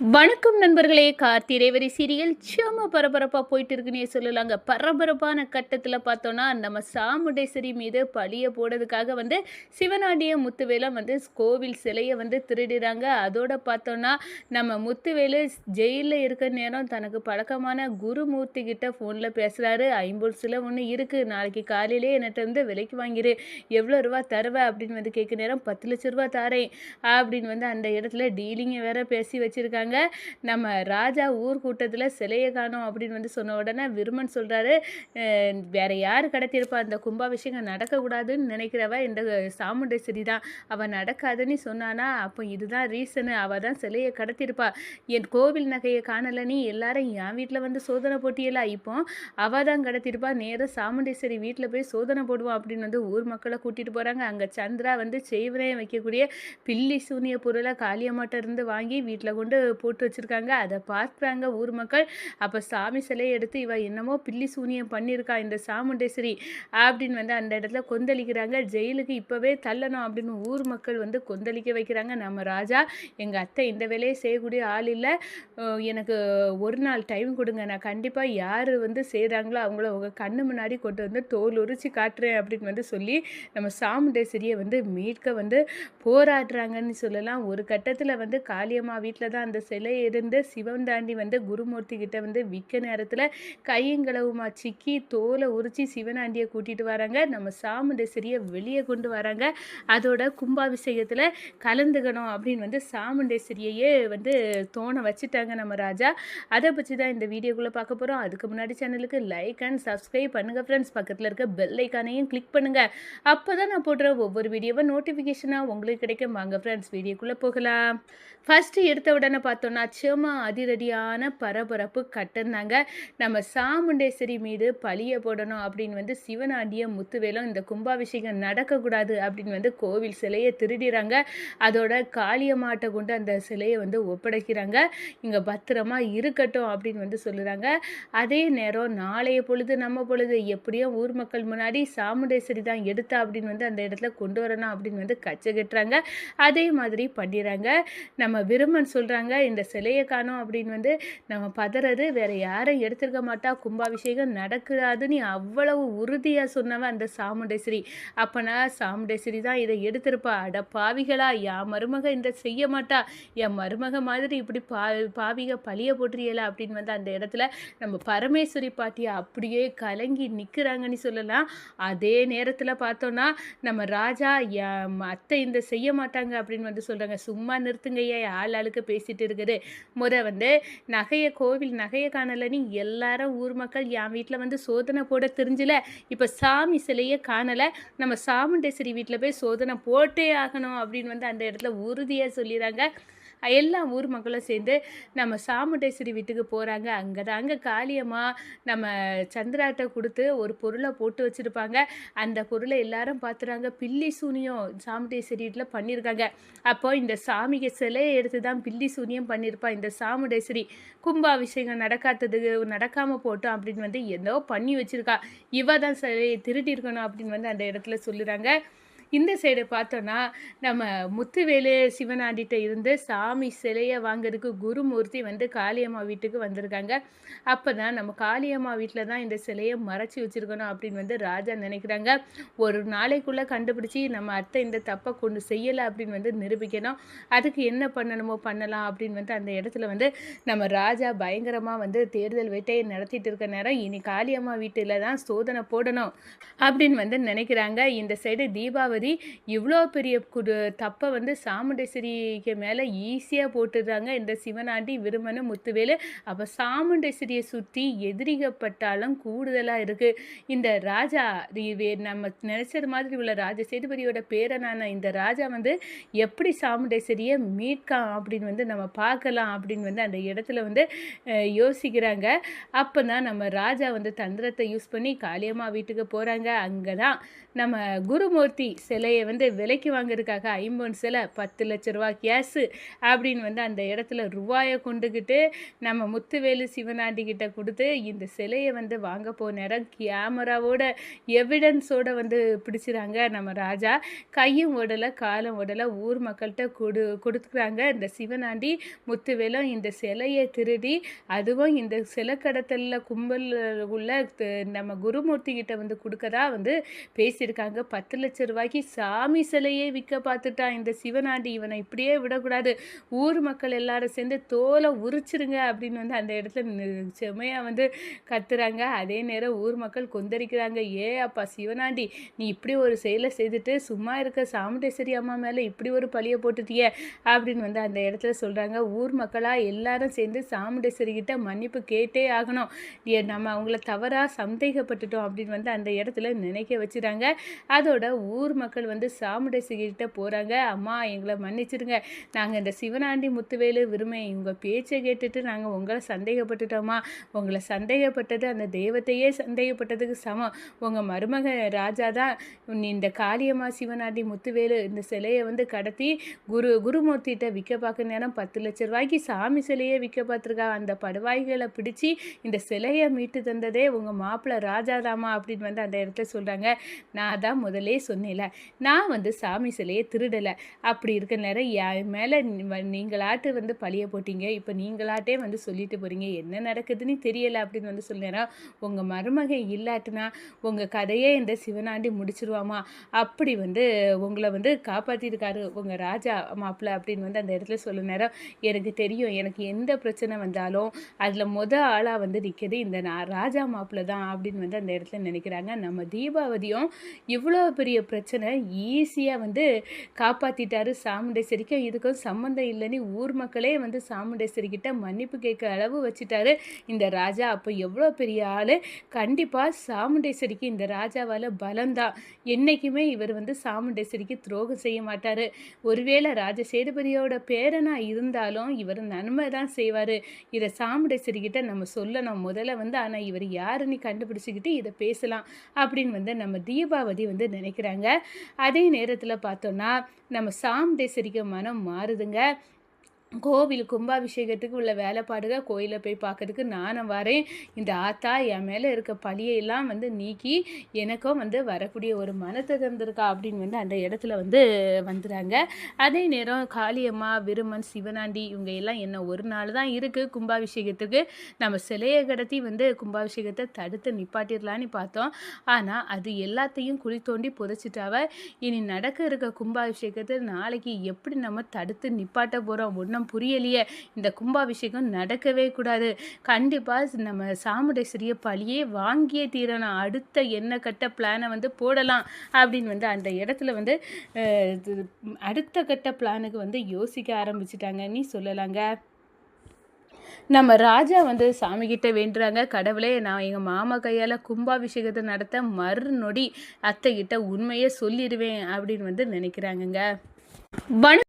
வணக்கம் நண்பர்களே கார்த்தி ரேவரி சீரியல் சும்மா பரபரப்பாக போயிட்டு இருக்குன்னே சொல்லலாங்க. பரபரப்பான கட்டத்தில் பார்த்தோன்னா நம்ம சாமுண்டேஸ்வரி மீது பழிய போடுறதுக்காக வந்து சிவனாண்டிய முத்துவேலம் வந்து கோவில் சிலையை வந்து திருடுறாங்க. அதோட பார்த்தோன்னா நம்ம முத்துவேலு ஜெயிலில் இருக்க நேரம் தனக்கு பழக்கமான குருமூர்த்தி கிட்ட ஃபோனில் பேசுகிறாரு ஐம்பது சிலை ஒன்று இருக்குது நாளைக்கு காலையிலே என்கிட்ட வந்து விலைக்கு வாங்கிரு. எவ்வளோ ரூபா தருவ அப்படின்னு வந்து கேட்க நேரம் பத்து லட்ச ரூபா தாரேன் அப்படின்னு வந்து அந்த இடத்துல டீலிங்கை வேற பேசி வச்சுருக்காங்க. நம்ம ராஜா ஊர் கூட்டத்தில் சிலையை காணோம் அப்படின்னு வந்து சொன்ன உடனே விருமன் சொல்கிறாரு வேறு யார் கடத்தியிருப்பா? அந்த கும்பாபிஷேகம் நடக்கக்கூடாதுன்னு நினைக்கிறவ இந்த சாமுண்டேஸ்வரி தான் அவள் நடக்காதுன்னு சொன்னானா அப்போ இதுதான் ரீசனு அவள் தான் சிலையை கடத்தியிருப்பா. என் கோவில் நகையை காணலை நீ? எல்லாரும் என் வீட்டில் வந்து சோதனை போட்டியலா? இப்போ அவள் தான் கடத்தியிருப்பா. நேராக சாமுண்டேஸ்வரி வீட்டில் போய் சோதனை போடுவோம் அப்படின்னு வந்து ஊர் மக்களை கூட்டிகிட்டு போகிறாங்க அங்கே சந்திரா வந்து செய்வனையை வைக்கக்கூடிய பில்லி சூனிய பொருளை காளியம்மாட்ட இருந்து வாங்கி வீட்டில் கொண்டு போட்டு வச்சுருக்காங்க. அதை பார்க்குறாங்க ஊர் மக்கள். அப்போ சாமி சிலையை எடுத்து இவ என்னமோ பில்லி சூனியம் பண்ணியிருக்கா இந்த சாமுண்டேஸ்வரி அப்படின்னு வந்து அந்த இடத்துல கொந்தளிக்கிறாங்க. ஜெயிலுக்கு இப்போவே தள்ளணும் அப்படின்னு ஊர் மக்கள் வந்து கொந்தளிக்க வைக்கிறாங்க. நம்ம ராஜா எங்கள் அத்தை இந்த வேலையை செய்யக்கூடிய ஆள் இல்லை. எனக்கு ஒரு நாள் டைம் கொடுங்க. நான் கண்டிப்பாக யார் வந்து செய்கிறாங்களோ அவங்கள உங்கள் கண்ணு முன்னாடி கொண்டு வந்து தோல் உரிச்சு காட்டுறேன் அப்படின்னு வந்து சொல்லி நம்ம சாமுண்டேஸ்வரியை வந்து மீட்க வந்து போராடுறாங்கன்னு சொல்லலாம். ஒரு கட்டத்தில் வந்து காளியம்மா வீட்டில் தான் அந்த சிலை இருந்து சிவன் தாண்டி வந்து குருமூர்த்தி கிட்ட வந்து விற்க நேரத்தில் கையங்களவுமா சிக்கி தோலை உரிச்சி சிவனாண்டியை கூட்டிகிட்டு வராங்க. நம்ம சாமுண்டேஸ்வரியை வெளியே கொண்டு வராங்க. அதோட கும்பாபிஷேகத்தில் கலந்துக்கணும் அப்படின்னு வந்து சாமுண்டேஸ்வரியையே வந்து தோண வச்சுட்டாங்க நம்ம ராஜா. அதை பற்றி தான் இந்த வீடியோக்குள்ளே பார்க்க போகிறோம் அதுக்கு முன்னாடி சேனலுக்கு லைக் அண்ட் சப்ஸ்கிரைப் பண்ணுங்கள் ஃப்ரெண்ட்ஸ் பக்கத்தில் இருக்க பெல் ஐக்கானையும் கிளிக் பண்ணுங்கள் அப்போ தான் நான் போடுற ஒவ்வொரு வீடியோவை நோட்டிஃபிகேஷனாக உங்களுக்கு கிடைக்கும். வாங்க ஃப்ரெண்ட்ஸ் வீடியோக்குள்ளே போகலாம். ஃபஸ்ட்டு எடுத்த உடனே பார்த்தோன்னா சும்மா அதிரடியான பரபரப்பு கட்டுனாங்க நம்ம சாமுண்டேஸ்வரி மீது பழிய போடணும் அப்படின்னு வந்து சிவனாண்டிய முத்துவேலும் இந்த கும்பாபிஷேகம் நடக்கக்கூடாது அப்படின்னு வந்து கோவில் சிலையை திருடிறாங்க. அதோட காளியமாட்டை கொண்டு அந்த சிலையை வந்து ஒப்படைக்கிறாங்க. இங்கே பத்திரமா இருக்கட்டும் அப்படின்னு வந்து சொல்லுறாங்க. அதே நேரம் நாளைய பொழுது நம்ம பொழுது எப்படியோ ஊர் மக்கள் முன்னாடி சாமுண்டேஸ்வரி தான் எடுத்தா அப்படின்னு வந்து அந்த இடத்துல கொண்டு வரணும் அப்படின்னு வந்து கச்சை கட்டுறாங்க அதே மாதிரி பண்ணிடுறாங்க நம்ம விரும்பன் சொல்கிறாங்க இந்த சிலையை காணோம் அப்படின்னு வந்து நம்ம பதறது வேற யாரும் எடுத்திருக்க மாட்டா. கும்பாபிஷேகம் நடக்கிறாதுன்னு அவ்வளவு உறுதியாக சொன்னவன் அந்த சாமுண்டேஸ்வரி. அப்பனா சாமுண்டேஸ்வரி தான் இதை எடுத்திருப்பா. அட பாவிகளா என் மருமக இந்த செய்ய மாட்டா. என் மருமக மாதிரி இப்படி பா பாவிக பழிய போட்டுறியல அப்படின்னு வந்து அந்த இடத்துல நம்ம பரமேஸ்வரி பாட்டியை அப்படியே கலங்கி நிற்கிறாங்கன்னு சொல்லலாம். அதே நேரத்தில் பார்த்தோன்னா நம்ம ராஜா என் அத்தை இந்த செய்ய மாட்டாங்க அப்படின்னு வந்து சொல்கிறாங்க சும்மா நிறுத்துங்கய்யா ஆள் ஆளுக்கு பேசிட்டு இருக்குது முத வந்து நகையை கோவில் நகையை காணலைன்னு எல்லாரும் ஊர் மக்கள் என் வீட்டில் வந்து சோதனை போட தெரிஞ்சல இப்போ சாமி சிலையே காணலை நம்ம சாமுண்டேஸ்வரி வீட்டில் போய் சோதனை போட்டே ஆகணும் அப்படின்னு வந்து அந்த இடத்துல உறுதியாக சொல்லிடுறாங்க எல்லா ஊர் மக்களும் சேர்ந்து நம்ம சாமுண்டேஸ்வரி வீட்டுக்கு போகிறாங்க அங்கே தாங்க காளியம்மா நம்ம சந்திராட்டை கொடுத்து ஒரு பொருளை போட்டு வச்சுருப்பாங்க. அந்த பொருளை எல்லாரும் பார்த்துறாங்க பில்லி சூனியம் சாமுண்டேஸ்வரி வீட்டில் பண்ணியிருக்காங்க அப்போ இந்த சாமிக்கு சிலையை எடுத்து தான் பில்லி சூனியம் பண்ணியிருப்பா இந்த சாமுண்டேஸ்வரி கும்பாபிஷேகம் நடக்காததுக்கு நடக்காமல் போட்டோம் அப்படின்னு வந்து ஏதோ பண்ணி வச்சுருக்கா. இவ தான் சிலையை திருட்டியிருக்கணும் அப்படின்னு வந்து அந்த இடத்துல சொல்லுறாங்க. இந்த சைடு பார்த்தோன்னா நம்ம முத்துவேலு சிவனாண்டிட்ட இருந்து சாமி சிலையை வாங்குறதுக்கு குருமூர்த்தி வந்து காளியம்மா வீட்டுக்கு வந்திருக்காங்க. அப்போ தான் நம்ம காளியம்மா வீட்டில் தான் இந்த சிலையை மறைச்சி வச்சுருக்கணும் அப்படின்னு வந்து ராஜா நினைக்கிறாங்க. ஒரு நாளைக்குள்ளே கண்டுபிடிச்சி நம்ம அத்தை இந்த தப்பை கொண்டு செய்யலை அப்படின்னு வந்து நிரூபிக்கணும். அதுக்கு என்ன பண்ணணுமோ பண்ணலாம் அப்படின்னு வந்து அந்த இடத்துல வந்து நம்ம ராஜா பயங்கரமாக வந்து தேர்தல் வேட்டையை நடத்திட்டு இருக்க நேரம் இனி காளியம்மா வீட்டில் தான் சோதனை போடணும் அப்படின்னு வந்து நினைக்கிறாங்க. இந்த சைடு தீபாவளி இவ்வளோ பெரிய குடு தப்பை வந்து சாமுண்டேஸ்வரிக்கு மேலே ஈஸியாக போட்டுடுறாங்க. இந்த சிவனாண்டி விருமனு முத்துவேலு. அப்போ சாமுண்டேஸ்வரியை சுற்றி எதிரிகப்பட்டாலும் கூடுதலாக இருக்குது இந்த ராஜா நம்ம நினச்சது மாதிரி உள்ள ராஜ சேதுபதியோட பேரனான இந்த ராஜா வந்து எப்படி சாமுண்டேஸ்வரியை மீட்காம் அப்படின்னு வந்து நம்ம பார்க்கலாம் அப்படின்னு வந்து அந்த இடத்துல வந்து யோசிக்கிறாங்க. அப்போ தான் நம்ம ராஜா வந்து தந்திரத்தை யூஸ் பண்ணி காளியம்மா வீட்டுக்கு போகிறாங்க அங்கே தான் நம்ம குருமூர்த்தி சிலையை வந்து விலைக்கு வாங்குறதுக்காக ஐம்பொன் சிலை பத்து லட்ச ரூபா கேஸு அப்படின்னு வந்து அந்த இடத்துல ரூபாயை கொண்டுக்கிட்டு நம்ம முத்துவேலு சிவனாண்டிக்கிட்ட கொடுத்து இந்த சிலையை வந்து வாங்க போன நேரம் கேமராவோட எவிடன்ஸோட வந்து பிடிச்சிறாங்க நம்ம ராஜா. கையும் ஓடலை காலம் ஓடலை ஊர் மக்கள்கிட்ட கொடு கொடுத்துக்கிறாங்க இந்த சிவனாண்டி. முத்துவேலும் இந்த சிலையை திருடி அதுவும் இந்த சிலை கடத்தலில் கும்பல் உள்ள நம்ம குருமூர்த்தி கிட்ட வந்து கொடுக்கறதா வந்து பேசியிருக்காங்க. பத்து லட்ச ரூபாய்க்கு சாமி சிலையே விற்க பார்த்துட்டான் இந்த சிவனாண்டி இவனை இப்படியே விடக்கூடாது. ஊர் மக்கள் எல்லாரும் சேர்ந்து தோலை உரிச்சிருங்க அப்படின்னு வந்து அந்த இடத்துல செமையாக வந்து கத்துறாங்க. அதே நேரம் ஊர் மக்கள் கொந்தளிக்கிறாங்க. ஏ அப்பா சிவனாண்டி நீ இப்படி ஒரு செயலை செய்துட்டு சும்மா இருக்க சாமுண்டேஸ்வரி அம்மா மேலே இப்படி ஒரு பழியை போட்டுட்டியே? அப்படின்னு வந்து அந்த இடத்துல சொல்கிறாங்க ஊர் மக்களாக எல்லாரும் சேர்ந்து சாமுண்டேஸ்வரி கிட்ட மன்னிப்பு கேட்டே ஆகணும். ஏ, நம்ம அவங்கள தவறாக சந்தேகப்பட்டுட்டோம் அப்படின்னு வந்து அந்த இடத்துல நினைக்க வச்சுறாங்க. அதோட ஊர் மக்கள் வந்து சாமுண்டேஸ்வரி கிட்ட போகிறாங்க அம்மா எங்களை மன்னிச்சிடுங்க. நாங்கள் இந்த சிவனாண்டி முத்துவேலு விரும்பை உங்கள் பேச்சை கேட்டுட்டு நாங்கள் உங்களை சந்தேகப்பட்டுட்டோமா? உங்களை சந்தேகப்பட்டது அந்த தெய்வத்தையே சந்தேகப்பட்டதுக்கு சமம். உங்கள் மருமக ராஜா தான் இந்த காளியம்மா சிவனாண்டி முத்துவேலு இந்த சிலையை வந்து கடத்தி குரு குருமூர்த்திகிட்ட விற்க பார்க்க நேரம் பத்து லட்ச ரூபாய்க்கு சாமி சிலையே விற்க பார்த்துருக்கா. அந்த படுவாய்களை பிடிச்சி இந்த சிலையை மீட்டு தந்ததே உங்கள் மாப்பிள்ளை ராஜாதாமா அப்படின்னு வந்து அந்த இடத்துல சொல்கிறாங்க நான் தான் முதலே சொன்னேன்ல. நான் வந்து சாமி சிலையை திருடலை. அப்படி இருக்க நேரம் என் மேலே நீங்களாட்டு வந்து பழிய போட்டீங்க. இப்போ நீங்களாட்டே வந்து சொல்லிட்டு போகிறீங்க என்ன நடக்குதுன்னு தெரியலை அப்படின்னு வந்து சொல்லினேன் உங்கள் மருமகை இல்லாட்டினா உங்கள் கதையே இந்த சிவனாண்டி முடிச்சிருவாமா? அப்படி வந்து உங்களை வந்து காப்பாற்றிருக்காரு உங்கள் ராஜா மாப்பிள்ளை அப்படின்னு வந்து அந்த இடத்துல சொல்ல நேரம் எனக்கு தெரியும். எனக்கு எந்த பிரச்சனை வந்தாலும் அதில் முத ஆளாக வந்து நிற்கிறது இந்த நான் ராஜா மாப்பிள்ளை தான் அப்படின்னு வந்து அந்த இடத்துல நினைக்கிறாங்க. நம்ம தீபாவதியும் இவ்வளோ பெரிய பிரச்சனை ஈஸியாக வந்து காப்பாற்றிட்டாரு சாமுண்டேஸ்வரிக்கும் இதுக்கும் சம்மந்தம் இல்லைன்னு ஊர் மக்களே வந்து சாமுண்டேஸ்வரிக்கிட்ட மன்னிப்பு கேட்க அளவு வச்சுட்டாரு இந்த ராஜா. அப்போ எவ்வளோ பெரிய ஆள்? கண்டிப்பாக சாமுண்டேஸ்வரிக்கு இந்த ராஜாவால் பலம்தான். என்றைக்குமே இவர் வந்து சாமுண்டேஸ்வரிக்கு துரோகம் செய்ய மாட்டார். ஒருவேளை ராஜசேதுபதியோட சேதுபதியோட இருந்தாலும் இவர் நன்மை தான் செய்வார். இதை சாமுண்டேஸ்வரிக்கிட்ட நம்ம சொல்லணும் முதல்ல வந்து ஆனால் இவர் யாருன்னு கண்டுபிடிச்சிக்கிட்டு இதை பேசலாம் அப்படின்னு வந்து நம்ம தீபாவதி வந்து நினைக்கிறாங்க. அதே நேரத்தில் பார்த்தோன்னா நம்ம சாமுண்டேஸ்வரிக்கு மனம் மாறுதுங்க. கோவில் கும்பாபிஷேகத்துக்கு உள்ள வேலைப்பாடுகள் கோயிலை போய் பார்க்கறதுக்கு நானும் வரேன். இந்த ஆத்தா என் மேலே இருக்க பழியெல்லாம் வந்து நீக்கி எனக்கும் வந்து வரக்கூடிய ஒரு மனத்தை தந்திருக்கா அப்படின்னு வந்து அந்த இடத்துல வந்து வந்துடுறாங்க அதே நேரம் காளியம்மா விருமன் சிவனாண்டி இவங்க எல்லாம் என்ன ஒரு நாள் தான் இருக்குது கும்பாபிஷேகத்துக்கு. நம்ம சிலையை கடத்தி வந்து கும்பாபிஷேகத்தை தடுத்து நிப்பாட்டிடலான்னு பார்த்தோம். ஆனால் அது எல்லாத்தையும் குழி தோண்டி புதைச்சிட்டாவ. இனி நடக்க இருக்க கும்பாபிஷேகத்தை நாளைக்கு எப்படி நம்ம தடுத்து நிப்பாட்ட போகிறோம் ஒன்றும் புரியலையே. இந்த கும்பாபிஷேகம் நடக்கவே கூடாது. கண்டிப்பாக நம்ம சாமுடேஸ்வரியை பழியே வாங்கியே தீரணும். அடுத்த என்ன கட்ட பிளானை வந்து போடலாம் அப்படின்னு வந்து அந்த இடத்துல வந்து இது, அடுத்த கட்ட பிளானுக்கு வந்து யோசிக்க ஆரம்பிச்சிட்டாங்க. நீ சொல்லலாங்க. நம்ம ராஜா வந்து சாமி கிட்ட வேண்டுறாங்க. கடவுளே நான் எங்கள் மாமா கையால் கும்பாபிஷேகத்தை நடத்த மறுநொடி அத்தை கிட்ட சொல்லிடுவேன் அப்படின்னு வந்து நினைக்கிறாங்கங்க. வணக்கம்